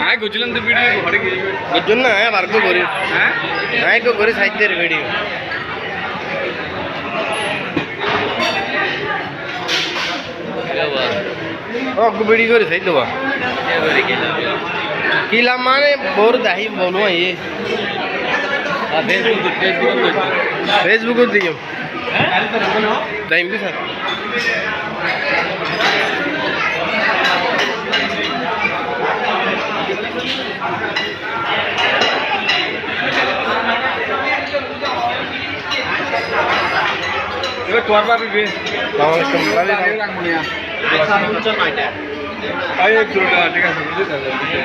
আয় গেছিলাম তো ভিডিও ঘরে গিয়ে। এর জন্য হ্যাঁ বার করি হ্যাঁ? হ্যাঁ কো করে ভিডিও ও ভিডিও করে খাই দেবা। কিলা মানে বোর দাহি বলো ইয়ে ফেসবুক দিও টাইম কি স্যার এবার তোর পাবি বে। এক ঠিক আছে বুঝতে